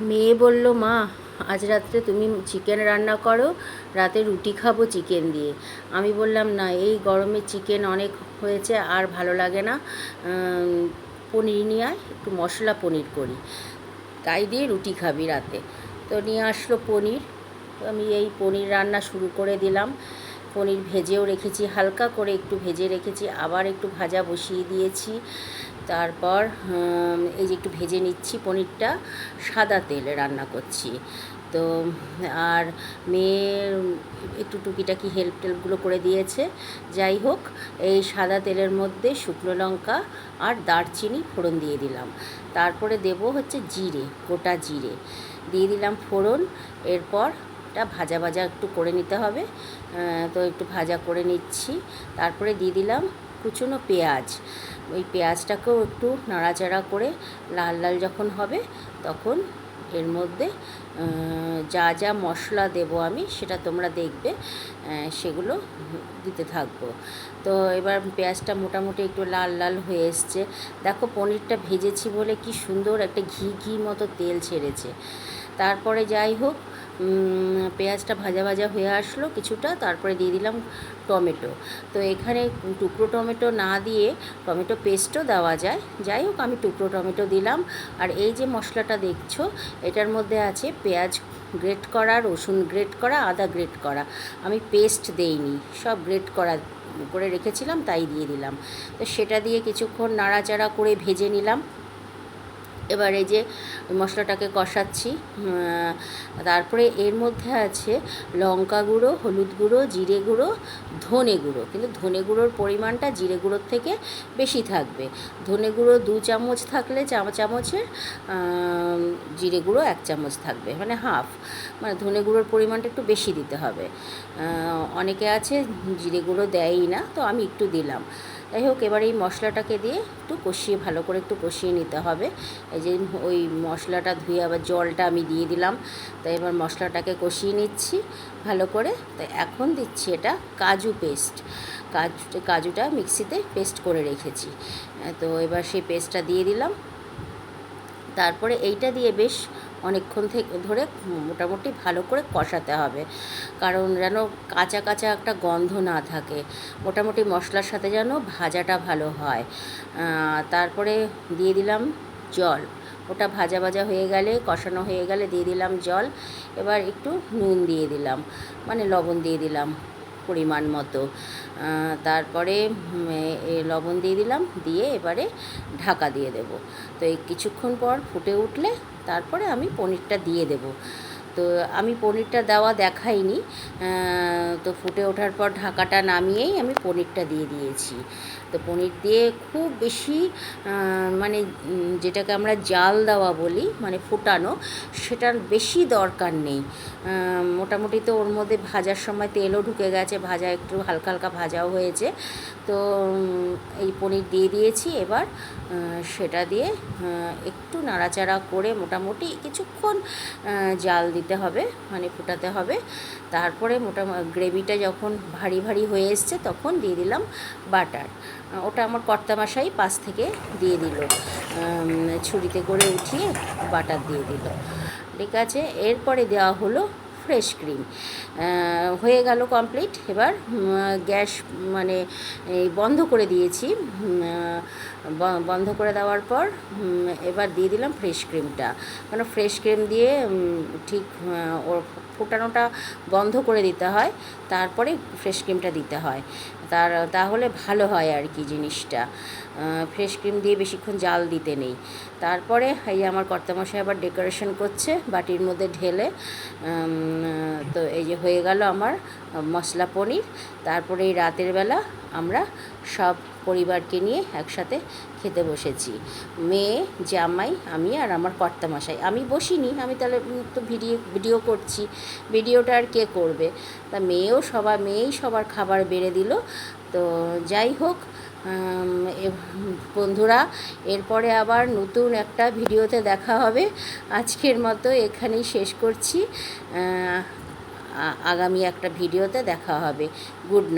মেয়ে বলল, মা, আজ রাত্রে তুমি চিকেন রান্না করো, রাতে রুটি খাব চিকেন দিয়ে। আমি বললাম, না, এই গরমে চিকেন অনেক হয়েছে, আর ভালো লাগে না। পনির নিয়ে আয়, একটু মশলা পনির করি। তাই দিয়ে রুটি খাবি রাতে। তো নিয়ে আসলো পনির। আমি এই পনির রান্না শুরু করে দিলাম। পনির ভেজেও রেখেছি, হালকা করে একটু ভেজে রেখেছি, আবার একটু ভাজা বসিয়ে দিয়েছি। তারপর এই যে একটু ভেজে নিচ্ছি পনিরটা, সাদা তেলে রান্না করছি। তো, আর মেয়ে, একটু টুকিটাকি হেল্প টেল্পগুলো করে দিয়েছে। যাই হোক, এই সাদা তেলের মধ্যে শুকনো লঙ্কা আর দারচিনি ফোড়ন দিয়ে দিলাম। তারপরে দেব হচ্ছে জিরে, গোটা জিরে। দিয়ে দিলাম ফোড়ন, এরপর এটা ভাজা ভাজা একটু করে নিতে হবে। তো একটু ভাজা করে নিচ্ছি। তারপরে দিয়ে দিলাম কুচনো পেঁয়াজ। ওই পেঁয়াজটাকেও একটু নাড়াচাড়া করে লাল লাল যখন হবে তখন এর মধ্যে যা যা মশলা দেব আমি সেটা তোমরা দেখবে সেগুলো দিতে থাকব। তো এবার পেঁয়াজটা মোটামুটি একটু লাল লাল হয়ে এসছে। দেখো পনিরটা ভেজেছি বলে কি সুন্দর একটা ঘি ঘি মতো তেল ছেড়েছে। তারপরে যাই হোক পেঁয়াজটা ভাজা ভাজা হয়ে আসলো কিছুটা, তারপরে দিয়ে দিলাম টমেটো। তো এখানে টুকরো টমেটো না দিয়ে টমেটো পেস্টও দেওয়া যায়। যাই হোক, আমি টুকরো টমেটো দিলাম। আর এই যে মশলাটা দেখছ, এটার মধ্যে আছে পেঁয়াজ গ্রেট করা, রসুন গ্রেট করা, আদা গ্রেট করা। আমি পেস্ট দেইনি, সব গ্রেট করা করে রেখেছিলাম, তাই দিয়ে দিলাম। তো সেটা দিয়ে কিছুক্ষণ নাড়াচাড়া করে ভেজে নিলাম। এবার যে মশলাটাকে কষাচ্ছি তারপরে এর মধ্যে আছে লঙ্কা গুঁড়ো, হলুদ গুঁড়ো, জিরে গুঁড়ো, ধনে গুঁড়ো। কিন্তু ধনে গুঁড়োর পরিমাণটা জিরে গুঁড়োর থেকে বেশি থাকবে। ধনে গুঁড়ো দু চামচ থাকলে চাম চামচের জিরে গুঁড়ো এক চামচ থাকবে মানে হাফ। মানে ধনে গুঁড়োর পরিমাণটা একটু বেশি দিতে হবে। অনেকে আছে জিরে গুঁড়ো দেয়ই না, তো আমি একটু দিলাম। যাই হোক, এবার এই মশলাটাকে দিয়ে একটু কষিয়ে, ভালো করে একটু কষিয়ে নিতে হবে। এই যে ওই মশলাটা ধুয়ে আবার জলটা আমি দিয়ে দিলাম। তাই এবার মশলাটাকে কষিয়ে নিচ্ছি ভালো করে। তো এখন দিচ্ছি এটা কাজু পেস্ট। কাজু কাজুটা মিক্সিতে পেস্ট করে রেখেছি। তো এবার সেই পেস্টটা দিয়ে দিলাম। তারপরে এইটা দিয়ে বেশ অনেকক্ষণ থেকে ধরে মোটামুটি ভালো করে কষাতে হবে। কারণ যেন কাঁচা কাঁচা একটা গন্ধ না থাকে। মোটামুটি মশলার সাথে যেন ভাজাটা ভালো হয়। তারপরে দিয়ে দিলাম জল। ওটা ভাজা ভাজা হয়ে গেলে, কষানো হয়ে গেলে দিয়ে দিলাম জল। এবার একটু নুন দিয়ে দিলাম। মানে লবণ দিয়ে দিলাম পরিমাণ মতো। তারপরে লবণ দিয়ে দিলাম। দিয়ে এবারে ঢাকা দিয়ে দেব। তো এই কিছুক্ষণ পর ফুটে উঠলে তারপরে আমি পনিরটা দিয়ে দেব। তো আমি পনিরটা দেওয়া দেখাইনি তো ফুটে ওঠার পর ঢাকাটা নামিয়েই আমি পনিরটা দিয়ে দিয়েছি। তো পনির দিয়ে খুব বেশি মানে যেটাকে আমরা জাল দেওয়া বলি মানে ফুটানো, সেটার বেশি দরকার নেই। মোটামুটি তো ওর মধ্যে ভাজার সময় তেলও ঢুকে গেছে, ভাজা একটু হালকা হালকা ভাজাও হয়েছে। তো এই পনির দিয়ে দিয়েছি, এবার সেটা দিয়ে একটু নাড়াচাড়া করে মোটামুটি কিছুক্ষণ জাল দিতে হবে মানে ফুটাতে হবে। তারপরে মোটামুটি গ্রেভিটা যখন ভারী ভারী হয়ে এসছে তখন দিয়ে দিলাম বাটার। ওটা আমার কর্তামশাই পাশ থেকে দিয়ে দিল। ছুরিতে করে উঠিয়ে বাটার দিয়ে দিল। ঠিক আছে, এরপরে দেওয়া হলো ফ্রেশ ক্রিম। হয়ে গেল কমপ্লিট এবার গ্যাস মানে বন্ধ করে দিয়েছি। বন্ধ করে দেওয়ার পর এবার দিয়ে দিলাম ফ্রেশ ক্রিমটা। কারণ ফ্রেশ ক্রিম দিয়ে ঠিক ওর ফোটানোটা বন্ধ করে দিতে হয়। তারপরে ফ্রেশ ক্রিমটা দিতে হয়। তার, তাহলে ভালো হয় আর কি জিনিসটা। ফ্রেশ ক্রিম দিয়ে বেশিক্ষণ জাল দিতে নেই। তারপরে এই আমার কর্তামশাই আবার ডেকোরেশন করছে বাটির মধ্যে ঢেলে। তো এই যে হয়ে গেল আমার মশলা পনির। তারপরে এই রাতের বেলা আমরা সব পরিবারকে নিয়ে একসাথে খেতে বসেছি। মেয়ে, জামাই, আমি আর আমার কর্তামশাই। আমি বসিনি, আমি তাহলে তো ভিডিও ভিডিও করছি। ভিডিওটা আর কে করবে? তা মেয়েও সবার মেয়েই সবার খাবার বেড়ে দিল। তো যাই হোক বন্ধুরা, এরপরে আবার নতুন একটা ভিডিওতে দেখা হবে। আজকের মতো এখানেই শেষ করছি। আগামী একটা ভিডিওতে দেখা হবে। গুড